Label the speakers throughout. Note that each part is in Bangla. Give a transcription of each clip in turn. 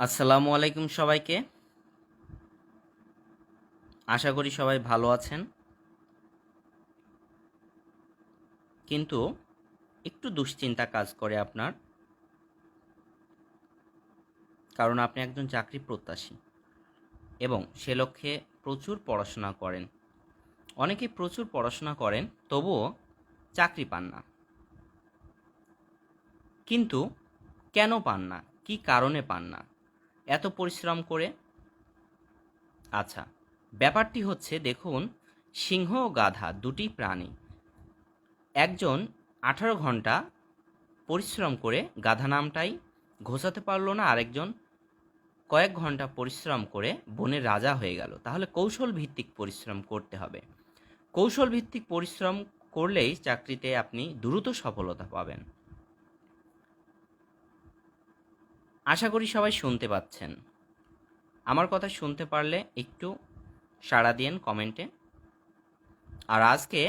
Speaker 1: আসসালামু আলাইকুম সবাইকে। আশা করি সবাই ভালো আছেন। কিন্তু একটু দুশ্চিন্তা কাজ করে আপনার। কারণ আপনি একজন চাকরি প্রত্যাশী এবং সে লক্ষ্যে প্রচুর পড়াশোনা করেন। অনেকে প্রচুর পড়াশোনা করেন, তবুও চাকরি পান না। কিন্তু কেন পান না? কি কারণে পান না? এত পরিশ্রম করে? আচ্ছা ব্যাপারটি হচ্ছে, দেখুন, সিংহ ও গাধা দুটি প্রাণী। একজন আঠারো ঘণ্টা পরিশ্রম করে গাধা নামটাই ঘোষাতে পারল না, আরেকজন কয়েক ঘণ্টা পরিশ্রম করে বনের রাজা হয়ে গেল। তাহলে কৌশল ভিত্তিক পরিশ্রম করতে হবে। কৌশল ভিত্তিক পরিশ্রম করলেই চাকরিতে আপনি দ্রুত সফলতা পাবেন। আশা করি সবাই শুনতে পাচ্ছেন। আমার কথা শুনতে পারলে একটু সাড়া দিয়েন কমেন্টে। আর আজকে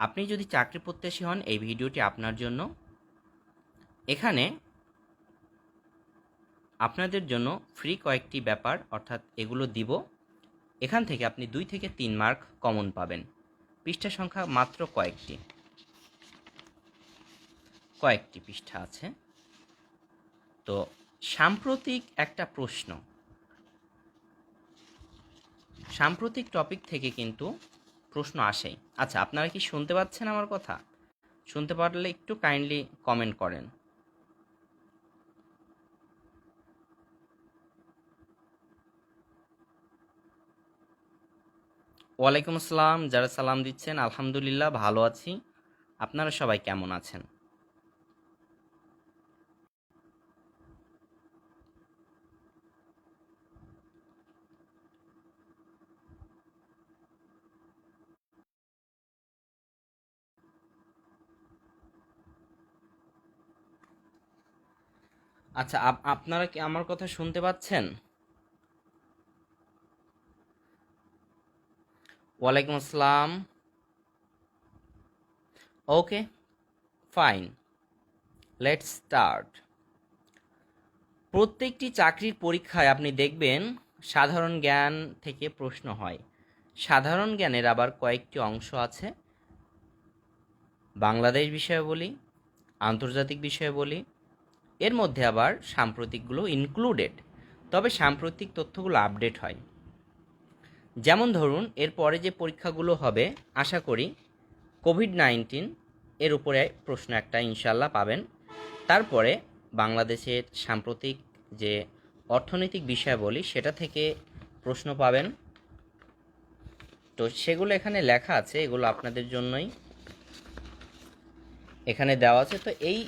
Speaker 1: আপনি যদি চাকরি প্রত্যাশী হন, এই ভিডিওটি আপনার জন্য। এখানে আপনাদের জন্য ফ্রি কয়েকটি ব্যাপার, অর্থাৎ এগুলো দিব। এখান থেকে আপনি দুই থেকে তিন মার্ক কমন পাবেন। পৃষ্ঠা সংখ্যা মাত্র কয়েকটি। কয়েকটি পৃষ্ঠা আছে। তো সাম্প্রতিক একটা প্রশ্ন। সাম্প্রতিক টপিক থেকে কিন্তু প্রশ্ন আসেই। আচ্ছা আপনারা কি শুনতে পাচ্ছেন আমার কথা? শুনতে পারলে একটু কাইন্ডলি কমেন্ট করেন। ওয়ালাইকুম আসসালাম, যারা সালাম দিচ্ছেন, আলহামদুলিল্লাহ, ভালো আছি। আপনারা সবাই কেমন আছেন? আচ্ছা আপ- আপনারা কি আমার কথা শুনতে পাচ্ছেন? ওয়ালাইকুম আসসালাম। Okay, fine. Let's start. প্রত্যেকটি চাকরির পরীক্ষায় আপনি দেখবেন সাধারণ জ্ঞান থেকে প্রশ্ন হয়। সাধারণ জ্ঞানের আবার কয়েকটি অংশ আছে। বাংলাদেশ বিষয়ে বলি, আন্তর্জাতিক বিষয়ে বলি এর মধ্যে আবার সাম্প্রতিকগুলো ইনক্লুডেড তবে সাম্প্রতিক তথ্যগুলো আপডেট হয়। যেমন ধরুন, এর পরে যে পরীক্ষাগুলো হবে, আশা করি কোভিড নাইন্টিন এর উপরে প্রশ্ন একটা ইনশাল্লাহ পাবেন। তারপরে বাংলাদেশের সাম্প্রতিক যে অর্থনৈতিক বিষয় বলি সেটা থেকে প্রশ্ন পাবেন। তো সেগুলো এখানে লেখা আছে, এগুলো আপনাদের জন্যই। এখানে দেওয়া আছে, তো এই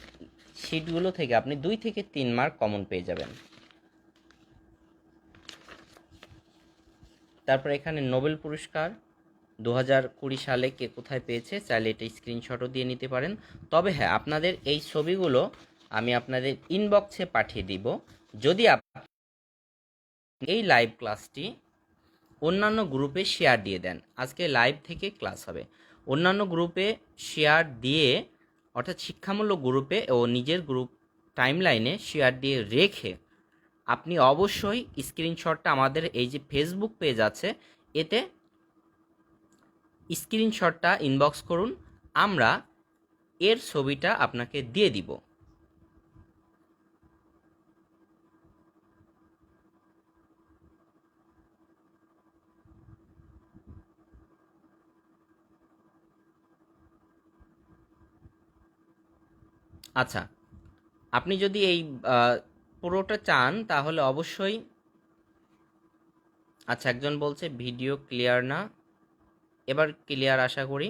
Speaker 1: শিটগুলো থেকে আপনি দুই থেকে তিন মার্ক কমন পেয়ে যাবেন। তারপর এখানে নোবেল পুরস্কার দু হাজার কুড়ি সালে কে কোথায় পেয়েছে চাইলে এটা স্ক্রিনশটও দিয়ে নিতে পারেন। তবে হ্যাঁ আপনাদের এই ছবিগুলো আমি আপনাদের ইনবক্সে পাঠিয়ে দিব। যদি এই লাইভ ক্লাসটি অন্যান্য গ্রুপে শেয়ার দিয়ে দেন, আজকে লাইভ থেকে ক্লাস হবে। অন্যান্য গ্রুপে শেয়ার দিয়ে অর্থাৎ শিক্ষামূলক গ্রুপে ও নিজের গ্রুপ টাইমলাইনে শেয়ার দিয়ে রেখে আপনি অবশ্যই স্ক্রিনশটটা আমাদের এই যে ফেসবুক পেজ আছে, এতে স্ক্রিনশটটা ইনবক্স করুন, আমরা এর ছবিটা আপনাকে দিয়ে দিব। আচ্ছা আপনি যদি এই পুরোটা চান, তাহলে অবশ্যই আচ্ছা একজন বলছে ভিডিও ক্লিয়ার না। এবার ক্লিয়ার আশা করি।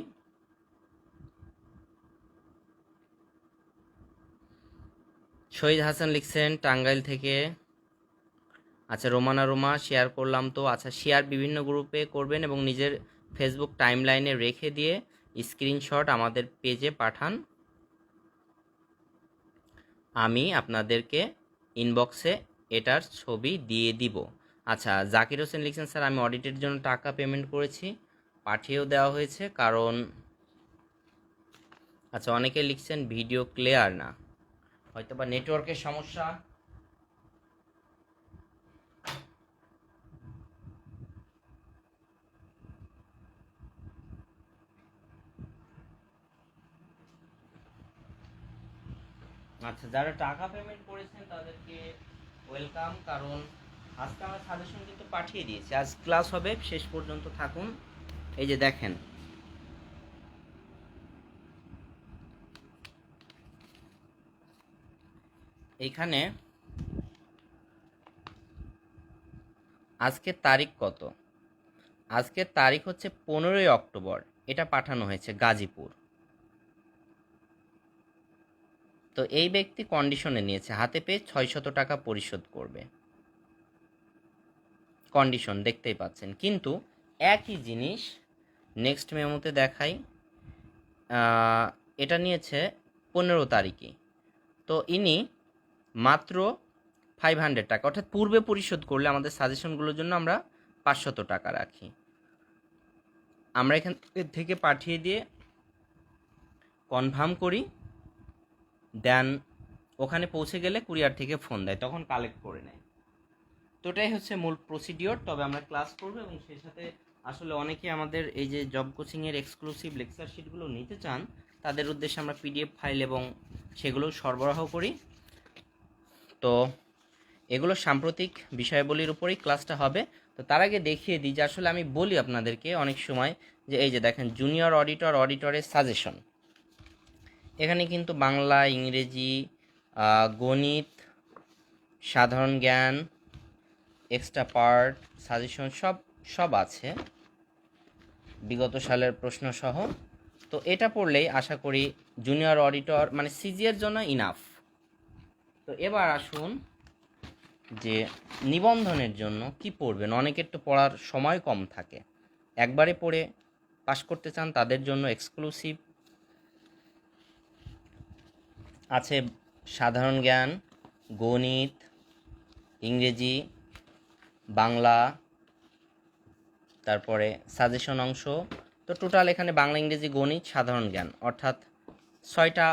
Speaker 1: শহীদ হাসান লিখছেন টাঙ্গাইল থেকে। আচ্ছা রোমানা রোমা শেয়ার করলাম তো। আচ্ছা শেয়ার বিভিন্ন গ্রুপে করবেন এবং নিজের ফেসবুক টাইমলাইনে রেখে দিয়ে স্ক্রিনশট আমাদের পেজে পাঠান। আমি আপনাদেরকে ইনবক্সে এটার ছবি দিয়ে দিব। আচ্ছা জাকির হোসেন লিখছেন, স্যার, আমি অডিটের জন্য টাকা পেমেন্ট করেছি, পাঠিয়েও দেওয়া হয়েছে, কারণ আচ্ছা অনেকে লিখছেন, ভিডিও ক্লিয়ার না। হয়তো বা নেটওয়ার্কের সমস্যা আচ্ছা যারা টাকা পেমেন্ট করেছেন তাদেরকে ওয়েলকাম কারণ আজকে আমরা সাজেশন কিন্তু পাঠিয়ে দিয়েছি। আজ ক্লাস হবে, শেষ পর্যন্ত থাকুন। এই যে দেখেন। এইখানে আজকের তারিখ কত? আজকের তারিখ হচ্ছে পনেরোই অক্টোবর। এটা পাঠানো হয়েছে গাজীপুর। তো এই ব্যক্তি কন্ডিশনে নিয়েছে। হাতে পেয়ে ছয়শত টাকা পরিশোধ করবে। কন্ডিশন দেখতেই পাচ্ছেন। কিন্তু একই জিনিস নেক্সট মেমোতে দেখাই। এটা নিয়েছে পনেরো তারিখে। তো ইনি মাত্র ফাইভ হান্ড্রেড টাকা। অর্থাৎ পূর্বে পরিশোধ করলে আমাদের সাজেশনগুলোর জন্য আমরা পাঁচশত টাকা রাখি। আমরা এখান থেকে পাঠিয়ে দিয়ে কনফার্ম করি। দেন ওখানে পৌঁছে গেলে কুরিয়ার থেকে ফোন দেয়, তখন কালেক্ট করে নেয়। তো এটাই হচ্ছে মূল প্রসিডিওর তবে আমরা ক্লাস করব এবং সেই সাথে আসলে অনেকে আমাদের এই যে জব কোচিংয়ের এক্সক্লুসিভ লেকচার শিটগুলো নিতে চান, তাদের উদ্দেশ্যে আমরা পিডিএফ ফাইল এবং সেগুলো সরবরাহ করি। তো এগুলো সাম্প্রতিক বিষয়াবলীর উপরেই ক্লাসটা হবে। তো তার আগে দেখিয়ে দিই যে আসলে আমি বলি আপনাদেরকে অনেক সময় যে এই যে দেখেন জুনিয়র অডিটর অডিটরের সাজেশন এখানে কিন্তু বাংলা, ইংরেজি গণিত, সাধারণ জ্ঞান এক্সট্রা পার্ট সাজেশন সব সব আছে। বিগত সালের প্রশ্ন সহ তো এটা পড়লেই আশা করি জুনিয়র অডিটর মানে সিজিএর জন্য ইনাফ তো এবার আসুন যে নিবন্ধনের জন্য কি পড়বেন? অনেকের তো পড়ার সময় কম থাকে। একবারে পড়ে পাশ করতে চান, তাদের জন্য এক্সক্লুসিভ আছে সাধারণ জ্ঞান, গণিত, ইংরেজি, বাংলা, তারপরে সাজেশন অংশ। তো টোটাল এখানে বাংলা, ইংরেজি, গণিত সাধারণ জ্ঞান। অর্থাৎ ছয়টা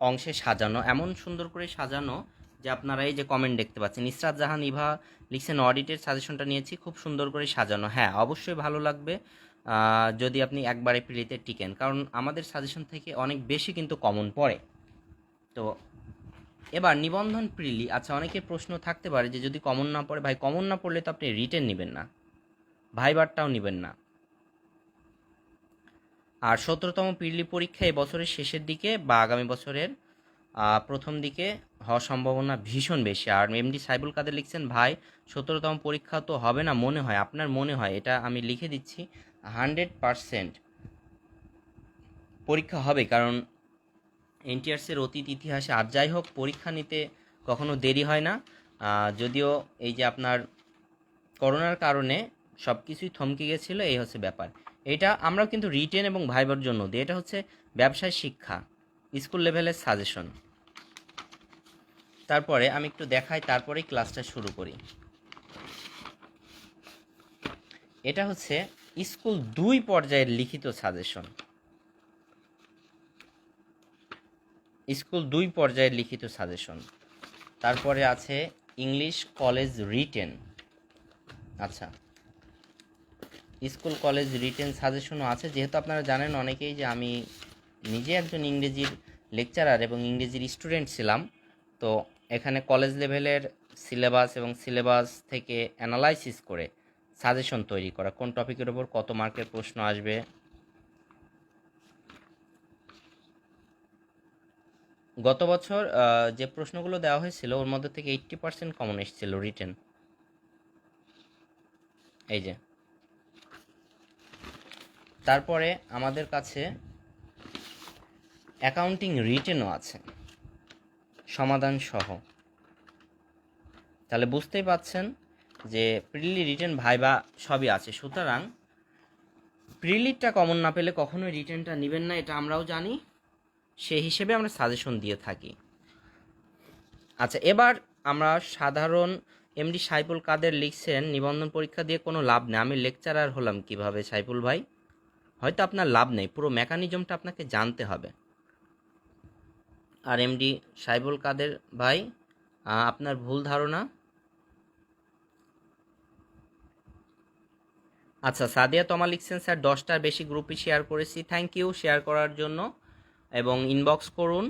Speaker 1: অংশে সাজানো, এমন সুন্দর করে সাজানো যে আপনারা এই যে কমেন্ট দেখতে পাচ্ছেন, ইসরাত জাহান ইভা লিখছেন অডিটের সাজেশনটা নিয়েছি, খুব সুন্দর করে সাজানো। হ্যাঁ অবশ্যই ভালো লাগবে যদি আপনি একবারে প্রিলিতে টিকেন, কারণ আমাদের সাজেশন থেকে অনেক বেশি কিন্তু কমন পড়ে। তো এবার নিবন্ধন প্রিলি আচ্ছা অনেকের প্রশ্ন থাকতে পারে যে যদি কমন না পড়ে, ভাই কমন না পড়লে তো আপনি রিটেন নেবেন না। ভাইবারটাও নেবেন না। আর সতেরোতম পিরলি পরীক্ষা বছরের শেষের দিকে বা আগামী বছরের প্রথম দিকে হওয়ার সম্ভাবনা ভীষণ বেশি। আর এমডি সাইবুল কাদের লিখছেন, ভাই, সতেরোতম পরীক্ষা তো হবে না, মনে হয়, আপনার মনে হয়, এটা আমি লিখে দিচ্ছি। হান্ড্রেড পারসেন্ট পরীক্ষা হবে, কারণ এনটিআরসির অতীত ইতিহাসে, আর যাই হোক, পরীক্ষা নিতে কখনো দেরি হয় না। যদিও এই যে আপনার করোনার কারণে সব কিছুই থমকে গেছিল, এই হচ্ছে ব্যাপার। এটা আমরাও কিন্তু রিটেন এবং ভাইবার জন্য দিই। এটা হচ্ছে ব্যবসায় শিক্ষা, স্কুল লেভেলের সাজেশন তারপরে আমি একটু দেখাই, তারপরেই ক্লাসটা শুরু করি। এটা হচ্ছে স্কুল দুই পর্যায়ের লিখিত সাজেশন স্কুল দুই পর্যায়ে লিখিত সাজেশন। তারপরে আছে ইংলিশ কলেজ রিটেন। আচ্ছা। স্কুল, কলেজ রিটেন সাজেশনও আছে। যেহেতু আপনারা জানেন অনেকেই যে আমি নিজে একজন ইংরেজির লেকচারার এবং ইংরেজির স্টুডেন্ট ছিলাম, তো এখানে কলেজ লেভেলের সিলেবাস এবং সিলেবাস থেকে অ্যানালাইসিস করে সাজেশন তৈরি করা, কোন টপিকের ওপর কত মার্কের প্রশ্ন আসবে গত বছর যে প্রশ্নগুলো দেওয়া হয়েছিল, ওর মধ্যে থেকে এইট্টি পার্সেন্ট কমন এসেছিল রিটেন এই যে। তারপরে আমাদের কাছে অ্যাকাউন্টিং রিটেনও আছে। সমাধান সহ। তাহলে বুঝতেই পাচ্ছেন যে প্রিলি রিটেন ভাইবা সবই আছে। সুতরাং প্রিলিটটা কমন না পেলে কখনোই রিটেনটা নেবেন না, এটা আমরাও জানি। সেই হিসেবে আমরা সাজেশন দিয়ে থাকি। আচ্ছা এবার আমরা সাধারণ এমডি সাইফুল কাদের লিখছেন, নিবন্ধন পরীক্ষা দিয়ে কোনো লাভ নেই। আমি লেকচারার হলাম কীভাবে সাইফুল ভাই? হয়তো আপনার লাভ নেই, পুরো মেকানিজমটা আপনাকে জানতে হবে। আর এমডি সাইবুল কাদের ভাই আপনার ভুল ধারণা? আচ্ছা সাদিয়া তমা লিখছেন, স্যার, দশটার বেশি গ্রুপে শেয়ার করেছি। থ্যাংক ইউ শেয়ার করার জন্য। এবং ইনবক্স করুন।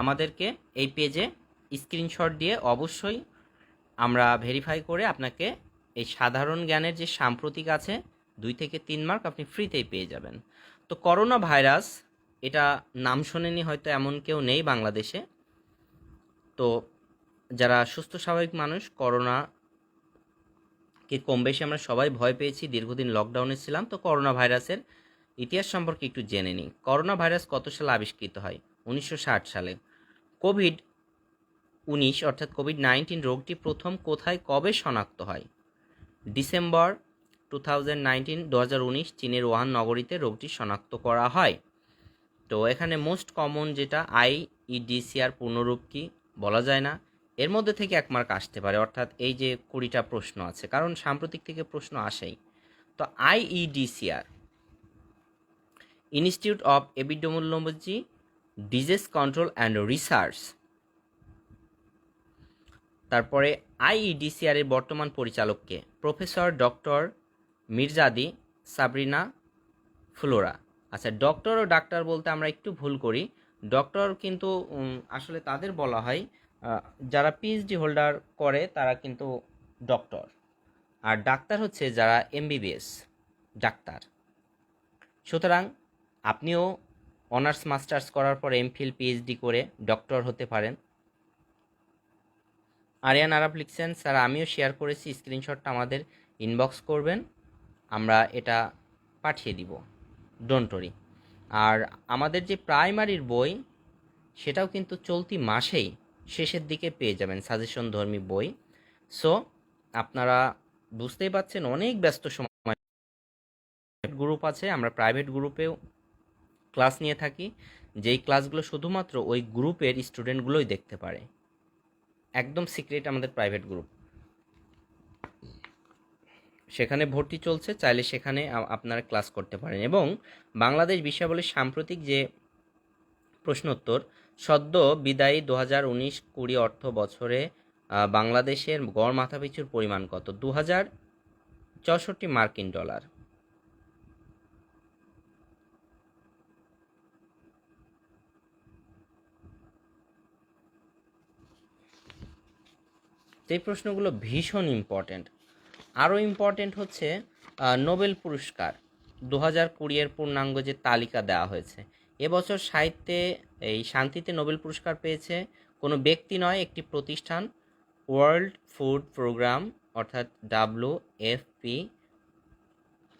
Speaker 1: আমাদেরকে এই পেজে স্ক্রিনশট দিয়ে অবশ্যই আমরা ভেরিফাই করে আপনাকে এই সাধারণ জ্ঞানের যে সাম্প্রতিক আছে, দুই থেকে তিন মার্ক আপনি ফ্রিতেই পেয়ে যাবেন। তো করোনা ভাইরাস এটা নাম শোনেনি হয়তো এমন কেউ নেই বাংলাদেশে। তো যারা সুস্থ, স্বাভাবিক মানুষ করোনা কে কম বেশি আমরা সবাই ভয় পেয়েছি, দীর্ঘদিন লকডাউনে ছিলাম। তো করোনা ভাইরাসের ইতিহাস সম্পর্কে একটু জেনে নিই। করোনা ভাইরাস কত সালে আবিষ্কৃত হয়? উনিশশো ষাট সালে। কোভিড উনিশ, অর্থাৎ কোভিড নাইন্টিন রোগটি প্রথম কোথায়, কবে শনাক্ত হয়? ডিসেম্বর টু থাউজেন্ড নাইনটিন, দু হাজার উনিশ চীনের ওয়ান নগরীতে রোগটি শনাক্ত করা হয়। তো এখানে মোস্ট কমন যেটা, আই ইডিসিআর পূর্ণরূপ কি বলা যায় না। এর মধ্যে থেকে এক মার্ক আসতে পারে, অর্থাৎ এই যে কুড়িটা প্রশ্ন আছে, কারণ সাম্প্রতিক থেকে প্রশ্ন আসেই। তো IEDCR institute of epidemiology disease control and research তারপরে আইইডিসিআর এর বর্তমান পরিচালককে প্রফেসর ডক্টর মির্জাদি সাবরিনা ফ্লোরা। আচ্ছা ডক্টর ও ডাক্তার বলতে আমরা একটু ভুল করি। ডক্টর কিন্তু আসলে তাদের বলা হয় যারা পিএইচডি হোল্ডার করে, তারা কিন্তু ডক্টর আর ডাক্তার হচ্ছে যারা এমবিবিএস ডাক্তার। সুতরাং আপনিও অনার্স, মাস্টার্স করার পর এমফিল পিএইচডি করে ডক্টর হতে পারেন। আরিয়ান আরাব লিখছেন, স্যার, আমিও শেয়ার করেছি স্ক্রিনশটটা আমাদের ইনবক্স করবেন, আমরা এটা পাঠিয়ে দিব। ডোন্ট ওরি আর আমাদের যে প্রাইমারির বই, সেটাও কিন্তু চলতি মাসেই শেষের দিকে পেয়ে যাবেন সাজেশন ধর্মী বই। সো আপনারা বুঝতেই পাচ্ছেন অনেক ব্যস্ত সময় গ্রুপ আছে, আমরা প্রাইভেট গ্রুপেও ক্লাস নিয়ে থাকি, যেই ক্লাসগুলো শুধুমাত্র ওই গ্রুপের স্টুডেন্টগুলোই দেখতে পারে। একদম সিক্রেট আমাদের প্রাইভেট গ্রুপ। সেখানে ভর্তি চলছে, চাইলে সেখানে আপনারা ক্লাস করতে পারেন। এবং বাংলাদেশ বিষয়াবলীর সাম্প্রতিক যে প্রশ্নোত্তর, সদ্য বিদায়ী দু হাজার উনিশ কুড়ি অর্থ বছরে বাংলাদেশের গড় মাথাপিছুর পরিমাণ কত? দু হাজার চৌষট্টি মার্কিন ডলার। তো এই প্রশ্নগুলো ভীষণ ইম্পর্ট্যান্ট আরও ইম্পর্ট্যান্ট হচ্ছে নোবেল পুরস্কার। দু হাজার কুড়িয়ের পূর্ণাঙ্গ যে তালিকা দেওয়া হয়েছে, এবছর সাহিত্যে এই শান্তিতে নোবেল পুরস্কার পেয়েছে কোনো ব্যক্তি নয়, একটি প্রতিষ্ঠান ওয়ার্ল্ড ফুড প্রোগ্রাম অর্থাৎ ডাব্লু এফপি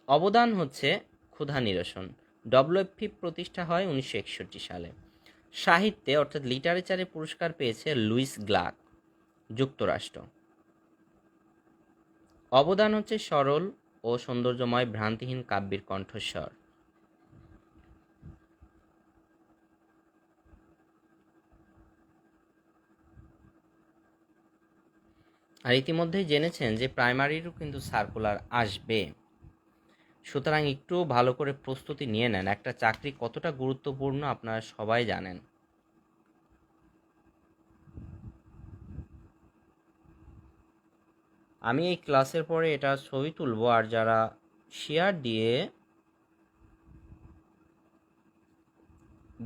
Speaker 1: অবদান হচ্ছে ক্ষুধা নিরসন। ডব্লিউএফপি প্রতিষ্ঠা হয় উনিশশো একষট্টি সালে। সাহিত্যে, অর্থাৎ লিটারেচারে পুরস্কার পেয়েছে লুইস গ্লাক। যুক্তরাষ্ট্র। অবদান হচ্ছে সরল ও সৌন্দর্যময় ভ্রান্তিহীন কাব্যের কণ্ঠস্বর। আর ইতিমধ্যেই জেনেছেন যে প্রাইমারিরও কিন্তু সার্কুলার আসবে। সুতরাং একটু ভালো করে প্রস্তুতি নিয়ে নেন। একটা চাকরি কতটা গুরুত্বপূর্ণ আপনারা সবাই জানেন। আমি এই ক্লাসের পরে এটা ছবি তুলবো, আর যারা শেয়ার দিয়ে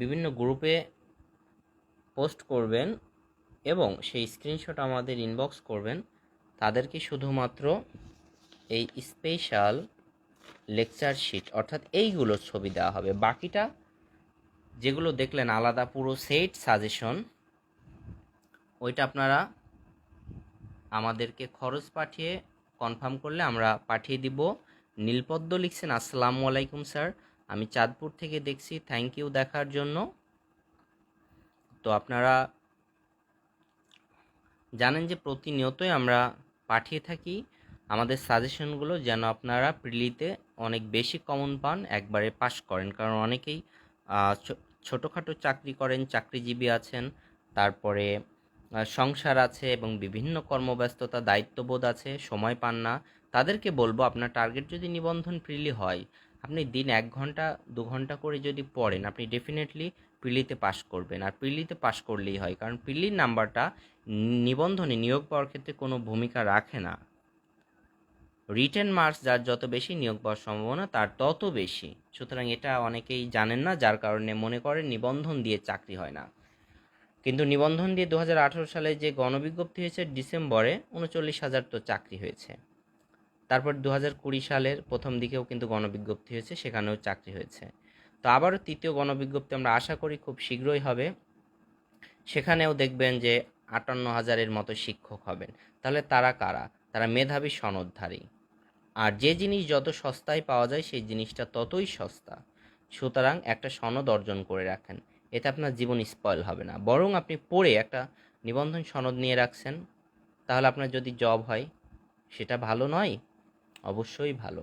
Speaker 1: বিভিন্ন গ্রুপে পোস্ট করবেন এবং সেই স্ক্রিনশট আমাদের ইনবক্স করবেন, তাদেরকে শুধুমাত্র এই স্পেশাল লেকচার শিট অর্থাৎ এইগুলোর ছবি দেওয়া হবে। বাকিটা যেগুলো দেখলেন, আলাদা পুরো সেট সাজেশন ওইটা আপনারা আমাদেরকে খরচ পাঠিয়ে কনফার্ম করলে আমরা পাঠিয়ে দিব। নীলপদ্ম লিখছেন, আসসালামু আলাইকুম স্যার, আমি চাঁদপুর থেকে দেখছি থ্যাংক ইউ দেখার জন্য। তো আপনারা জানেন যে প্রতিনিয়তই আমরা পাঠিয়ে থাকি। আমাদের সাজেশনগুলো যেন আপনারা প্রিলিতে অনেক বেশি কমন পান, একবারে পাশ করেন। কারণ অনেকেই ছোটোখাটো চাকরি করেন, চাকরিজীবী আছেন, তারপরে সংসার আছে এবং বিভিন্ন কর্মব্যস্ততা, দায়িত্ববোধ আছে, সময় পান না, তাদেরকে বলব আপনার টার্গেট যদি নিবন্ধন প্রিলি হয়, আপনি দিন এক ঘণ্টা, দু ঘণ্টা করে যদি পড়েন, আপনি ডেফিনেটলি প্রিলিতে পাশ করবেন। আর প্রিলিতে পাশ করলেই হয়, কারণ প্রিলির নাম্বারটা নিবন্ধনে নিয়োগ পাওয়ার ক্ষেত্রে কোনো ভূমিকা রাখে না। রিটেন মার্কস যার যত বেশি নিয়োগ পাওয়ার সম্ভাবনা, তার তত বেশি। সুতরাং এটা অনেকেই জানেন না, যার কারণে মনে করেন নিবন্ধন দিয়ে চাকরি হয় না। কিন্তু নিবন্ধন দিয়ে দু হাজার আঠেরো সালে যে গণবিজ্ঞপ্তি হয়েছে ডিসেম্বরে উনচল্লিশ হাজার তো চাকরি হয়েছে। তারপর দু কুড়ি সালের প্রথম দিকেও কিন্তু গণবিজ্ঞপ্তি হয়েছে, সেখানেও চাকরি হয়েছে। তো আবারও তৃতীয় গণবিজ্ঞপ্তি আমরা আশা করি খুব শীঘ্রই হবে। সেখানেও দেখবেন যে আটান্ন হাজারের মতো শিক্ষক হবেন। তাহলে তারা কারা? তারা মেধাবী সনদধারী। আর যে জিনিস যত সস্তায় পাওয়া যায়, সেই জিনিসটা ততই সস্তা। সুতরাং একটা সনদ অর্জন করে রাখেন। এতে আপনার জীবন স্পয়েল হবে না। বরং আপনি পড়ে একটা নিবন্ধন সনদ নিয়ে রাখছেন, তাহলে আপনার যদি জব হয়, সেটা ভালো নয়? অবশ্যই ভালো।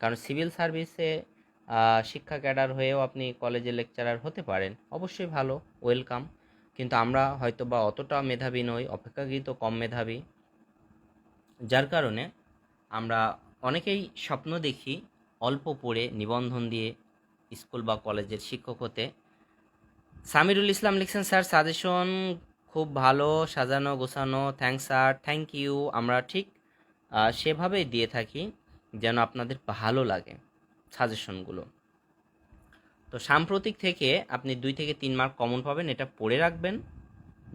Speaker 1: কারণ সিভিল সার্ভিসে শিক্ষা ক্যাডার হয়েও আপনি কলেজে লেকচারার হতে পারেন। অবশ্যই ভালো ওয়েলকাম কিন্তু আমরা হয়তো বা অতটা মেধাবী নই, অপেক্ষাকৃত কম মেধাবী। যার কারণে আমরা অনেকেই স্বপ্ন দেখি অল্প পড়ে নিবন্ধন দিয়ে স্কুল বা কলেজের শিক্ষক হতে। সামিরুল ইসলাম লিখছেন, স্যার, সাজেশন খুব ভালো, সাজানো, গোছানো। Thanks sir. থ্যাংক ইউ আমরা ঠিক সেভাবেই দিয়ে থাকি যেন আপনাদের ভালো লাগে সাজেশনগুলো। তো সাম্প্রতিক থেকে আপনি দুই থেকে তিন মার্ক কমন পাবেন, এটা পড়ে রাখবেন।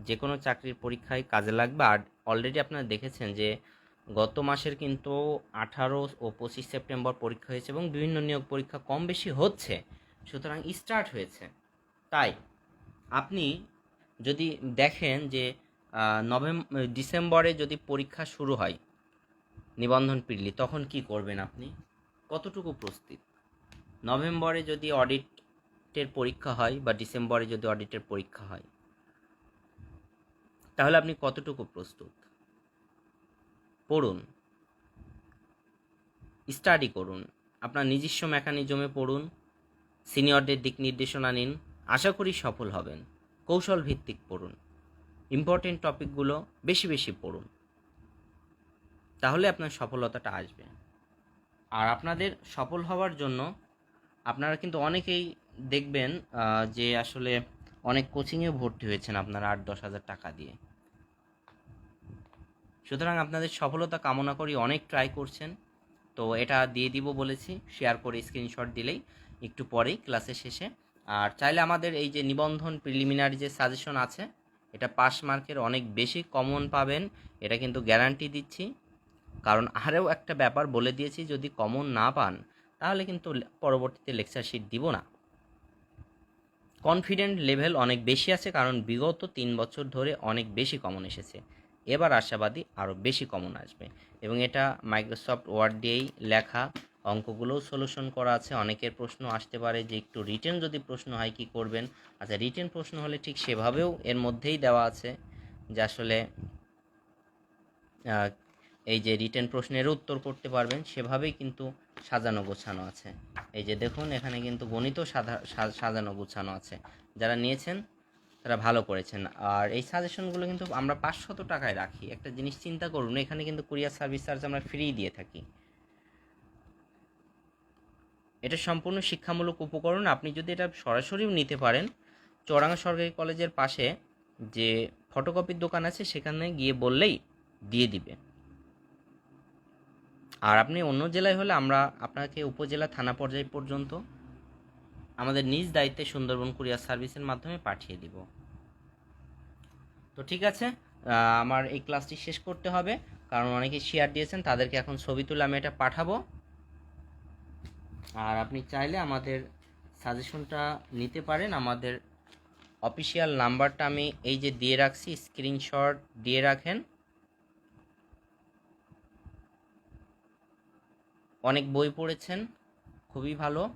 Speaker 1: যে কোনো চাকরির পরীক্ষায় কাজে লাগবে। আর অলরেডি আপনারা দেখেছেন যে গত মাসের কিন্তু আঠারো ও পঁচিশ সেপ্টেম্বর পরীক্ষা হয়েছে এবং বিভিন্ন নিয়োগ পরীক্ষা কম বেশি হচ্ছে, সুতরাং স্টার্ট হয়েছে। তাই আপনি যদি দেখেন যে নভেম্বর ডিসেম্বরে যদি পরীক্ষা শুরু হয় নিবন্ধন পিডলি তখন কি করবেন আপনি? কতটুকু প্রস্তুত? নভেম্বরে যদি অডিটের পরীক্ষা হয় বা ডিসেম্বরে যদি অডিটের পরীক্ষা হয়, তাহলে আপনি কতটুকু প্রস্তুত? পড়ুন। স্টাডি করুন। আপনার নিজস্ব মেকানিজমে পড়ুন। সিনিয়রদের দিক নির্দেশনা নিন। আশা করি সফল হবেন। কৌশল ভিত্তিক পড়ুন ইম্পর্টেন্ট টপিকগুলো বেশি বেশি পড়ুন। তাহলে আপনার সফলতাটা আসবে। আর আপনাদের সফল হওয়ার জন্য আপনারা কিন্তু অনেকেই দেখবেন যে আসলে অনেক কোচিংয়ে ভর্তি হয়েছেন আপনারা আট দশ হাজার টাকা দিয়ে। সুতরাং আপনাদের সফলতা কামনা করি অনেক ট্রাই করছেন। তো এটা দিয়ে দিব বলেছি। শেয়ার করে স্ক্রিনশট দিলেই একটু পরেই ক্লাসের শেষে আর চাইলে আমাদের এই যে নিবন্ধন প্রিলিমিনারি যে সাজেশন আছে, এটা পাস মার্কের অনেক বেশি কমন পাবেন, এটা কিন্তু গ্যারান্টি দিচ্ছি। কারণ আরও একটা ব্যাপার বলে দিয়েছি, যদি কমন না পান, তাহলে কিন্তু পরবর্তীতে লেকচার শিট দিব না। কনফিডেন্ট লেভেল অনেক বেশি আছে, কারণ বিগত তিন বছর ধরে অনেক বেশি কমন এসেছে। এবার আশাবাদী আরও বেশি কমন আসবে। এবং এটা মাইক্রোসফট ওয়ার্ড দিয়েই লেখা। অঙ্কগুলোও সলিউশন করা আছে। অনেকের প্রশ্ন আসতে পারে যে, একটু রিটেন যদি প্রশ্ন হয়, কি করবেন? আচ্ছা রিটেন প্রশ্ন হলে ঠিক সেভাবেও এর মধ্যেই দেওয়া আছে যে, আসলে এই যে রিটেন প্রশ্নের উত্তর করতে পারবেন, সেভাবেই কিন্তু সাজানো গোছানো আছে। এই যে দেখুন, এখানে কিন্তু গণিত সাজানো গোছানো আছে। যারা নিয়েছেন, তারা ভালো করেছেন। আর এই সাজেশনগুলো কিন্তু আমরা পাঁচশত টাকায় রাখি। একটা জিনিস চিন্তা করুন, এখানে কিন্তু কুরিয়ার সার্ভিস চার্জ আমরা ফ্রি দিয়ে থাকি। এটা সম্পূর্ণ শিক্ষামূলক উপকরণ। আপনি যদি এটা সরাসরিও নিতে পারেন, চৌরাঙ্গা সরকারি কলেজের পাশে যে ফটোকপির দোকান আছে, সেখানে গিয়ে বললেই দিয়ে দিবে। আর আপনি অন্য জেলায় হলে আমরা আপনাকে উপজেলা থানা পর্যায় পর্যন্ত আমাদের নিজ দায়িত্বে সুন্দরবন কুরিয়ার সার্ভিসের মাধ্যমে পাঠিয়ে দিব। তো ঠিক আছে আমার এই ক্লাসটি শেষ করতে হবে। কারণ অনেকে শেয়ার দিয়েছেন, তাদেরকে এখন ছবি তুলে আমি এটা পাঠাবো। আর আপনি চাইলে আমাদের সাজেশনটা নিতে পারেন। আমাদের অফিসিয়াল নাম্বারটা আমি এই যে দিয়ে রাখছি, স্ক্রিনশট দিয়ে রাখেন। অনেক বই পড়েছেন, খুবই ভালো।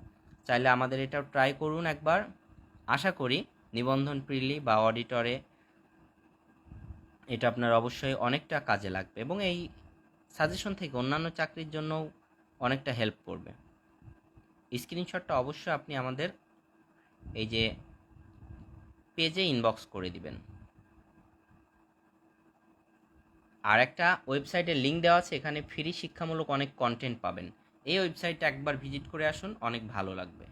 Speaker 1: চাইলে আমাদের এটাও ট্রাই করুন একবার। আশা করি নিবন্ধন প্রিলি বা অডিটরে এটা আপনার অবশ্যই অনেকটা কাজে লাগবে এবং এই সাজেশন থেকে অন্যান্য চাকরির জন্যও অনেকটা হেল্প করবে। স্ক্রিনশটটা অবশ্যই আপনি আমাদের এই যে পেজে ইনবক্স করে দিবেন। আর একটা ওয়েবসাইটের লিঙ্ক দেওয়া আছে, এখানে ফ্রি শিক্ষামূলক অনেক কন্টেন্ট পাবেন। এই ওয়েবসাইটটা একবার ভিজিট করে আসুন, অনেক ভালো লাগবে।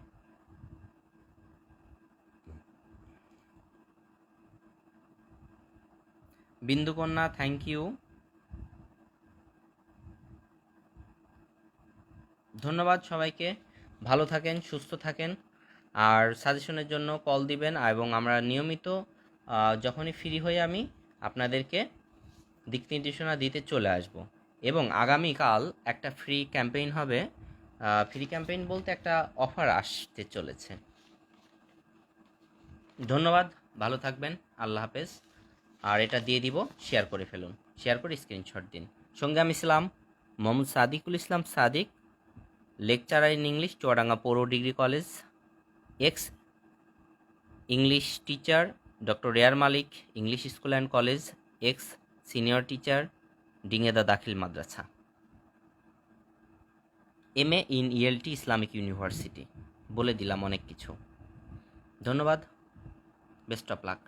Speaker 1: বিন্দুকন্যা থ্যাংক ইউ ধন্যবাদ সবাইকে। ভালো থাকেন, সুস্থ থাকেন। আর সাজেশনের জন্য কল দিবেন এবং আমরা নিয়মিত যখনই ফ্রি হয়ে আমি, আপনাদেরকে দিক নির্দেশনা দিতে চলে আসব। এবং আগামীকাল একটা ফ্রি ক্যাম্পেইন হবে। ফ্রি ক্যাম্পেইন বলতে একটা অফার আসতে চলেছে। ধন্যবাদ, ভালো থাকবেন, আল্লাহ হাফেজ। আর এটা দিয়ে দিব শেয়ার করে ফেলুন। শেয়ার করে স্ক্রিনশট দিন। সঙ্গে আমি Islam Mohammad Sadikul Islam Sadik. Lecturer in English Chuadanga পৌর degree college ex English teacher doctor rare Malik English school and college ex senior teacher Dingeda Dakhil Madrasa M A in ELT Islamic University বলে দিলাম অনেক কিছু। ধন্যবাদ। Best of luck